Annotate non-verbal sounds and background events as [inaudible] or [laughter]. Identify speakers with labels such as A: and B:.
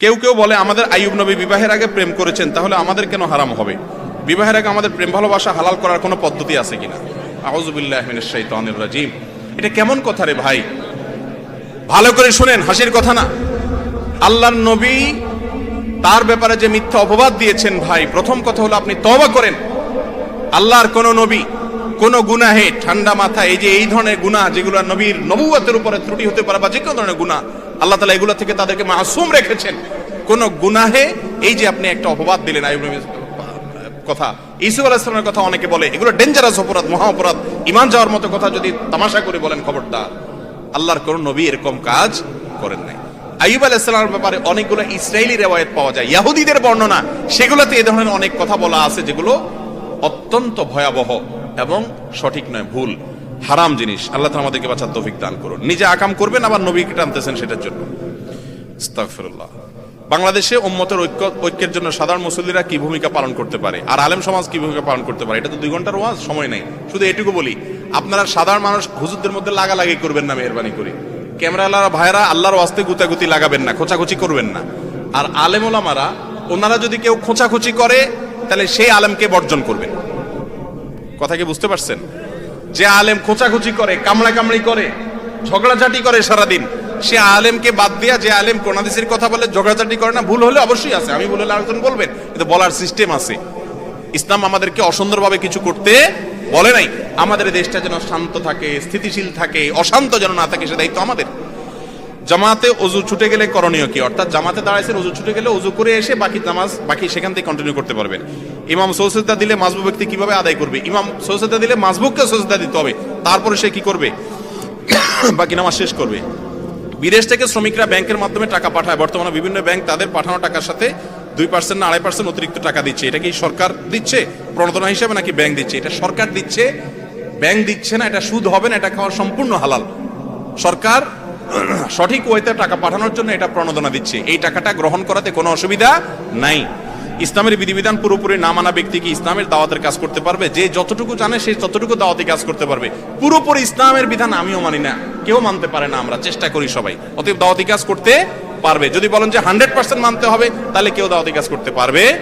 A: কেউ কেউ বলে, আমাদের আইয়ুব নবী বিবাহের আগে প্রেম করেছেন, তাহলে আমাদের কেন হারাম হবে? বিবাহের আগে আমাদের প্রেম ভালোবাসা হালাল করার কোনো পদ্ধতি আছে কিনা? আউজুবিল্লাহ মিনাশ শাইতানির রাজিম। এটা কেমন কথা রে ভাই? ভালো করে শুনেন, হাসির কথা না। আল্লাহর নবী তার ব্যাপারে যে মিথ্যা অপবাদ দিয়েছেন ভাই, প্রথম কথা হলো আপনি তবা করেন। আল্লাহর কোন নবী কোন গুনাহে ঠান্ডা মাথা, এই যে এই ধরনের গুনাহ যেগুলো নবীর নবুয়তের উপরে ত্রুটি হতে পারে বা যে কোনো ধরনের গুনাহ, আল্লাহ তালা এগুলো থেকে তাদেরকে মাসুম রেখেছেন। কোন গুনাহে এই যে আপনি একটা অপবাদ দিলেন কথা। ইসুফ আলাহিসের কথা অনেকে বলে, এগুলো ডেঞ্জারাস অপরাধ, মহা অপরাধ। ইমান যাওয়ার মতো কথা যদি তামাশা করে বলেন খবরদার। আল্লাহর কোন নবী এরকম কাজ করেন নাই। আইব আলাইসালামের ব্যাপারে অনেকগুলো ইসরায়েলি রেওয়ায়ত পাওয়া যায়, ইয়াহুদিদের বর্ণনা, সেগুলোতে এ ধরনের অনেক কথা বলা আছে যেগুলো অত্যন্ত ভয়াবহ। এবং সঠিক নয়, ভুল, হারাম জিনিস। আল্লাহ আমাদেরকে বাঁচার তৌফিক দান করুন। নিজে আকাম করবেন, আবার নবীকে টানতেছেন সেটার জন্য। বাংলাদেশে উম্মতের ঐক্য, ঐক্যের জন্য সাধারণ মুসল্লিরা কি ভূমিকা পালন করতে পারে? আর আলেম সমাজ কি ভূমিকা পালন করতে পারে? এটা তো দুই ঘণ্টার ওয়াজ, সময় নেই। শুধু এটুকু বলি, আপনারা সাধারণ মানুষ হুজুরদের মধ্যে লাগালাগি করবেন না, মেহরবানি করে। ক্যামেরালারা ভাইরা আল্লাহর ওয়াস্তে গুতাগুতি লাগাবেন না, খোঁচাখুচি করবেন না। আর আলেম ওলামারা, ওনারা যদি কেউ খোঁচাখুচি করে, তাহলে সেই আলেমকে বর্জন করবেন। কথা কি বুঝতে পারছেন? যে আলেম খোঁচাখুচি করে কামড়া কামড়ি করে, ঝগড়াঝাটি করে সারাদিন, সে আলেমকে বাদ দিয়া যে আলেম কোনাদিসের কথা বলে ঝগড়াঝাটি করে না, ভুল হলে অবশ্যই আছে, আমি ভুল হলে বলবেন, কিন্তু বলার সিস্টেম আছে। ইসলাম আমাদেরকে অসুন্দরভাবে কিছু করতে বলে নাই। আমাদের দেশটা যেন শান্ত থাকে, স্থিতিশীল থাকে, অশান্ত যেন না থাকে, সে দায়িত্ব আমাদের। জামাতে অজু ছুটে গেলে করণীয় কি? অর্থাৎ জামাতে দাঁড়াইছেন অজু ছুটে গেলে অজু করে এসে বাকি নামাজ, বাকি সেখান থেকে কন্টিনিউ করতে পারবেন ইমাম সৌসেদা দিলে মাজবুক ব্যক্তি কীভাবে আদায় করবে? ইমাম সৌসেদা দিলে মাজবুককে সৌসেদা দিতে হবে। তারপরে সে কি করবে? [coughs] বাকি নামাজ শেষ করবে। বিদেশ থেকে শ্রমিকরা ব্যাংকের মাধ্যমে টাকা পাঠায়। বর্তমানে বিভিন্ন ব্যাংক তাদের পাঠানো টাকার সাথে দুই পার্সেন্ট না আড়াই পার্সেন্ট অতিরিক্ত টাকা দিচ্ছে। এটা কি সরকার দিচ্ছে? প্রণোদনা হিসাবে নাকি ব্যাংক দিচ্ছে? এটা সরকার দিচ্ছে। ব্যাংক দিচ্ছে না, এটা সুদ হবে না, এটা খাওয়া সম্পূর্ণ হালাল। সরকার সঠিক ওয়েতে টাকা পাঠানোর জন্য এটা প্রণোদনা দিচ্ছে। এই টাকাটা গ্রহণ করাতে কোনো অসুবিধা নাই। ইসলামের বিধিবিধান পুরোপুরি না মানা ব্যক্তি কি ইসলামের দাওয়াতের কাজ করতে পারবে? যে যতটুকু জানে সে ততটুকু দাওয়াতি কাজ করতে পারবে। পুরোপুরি ইসলামের বিধান আমিও মানি না। কেউ মানতে পারে না আমরা, চেষ্টা করি সবাই। অতএব দাওয়াতি কাজ করতে পারবে। যদি বলেন যে হান্ড্রেড পার্সেন্ট মানতে হবে, তাহলে কেউ দাওয়াতি কাজ করতে পারবে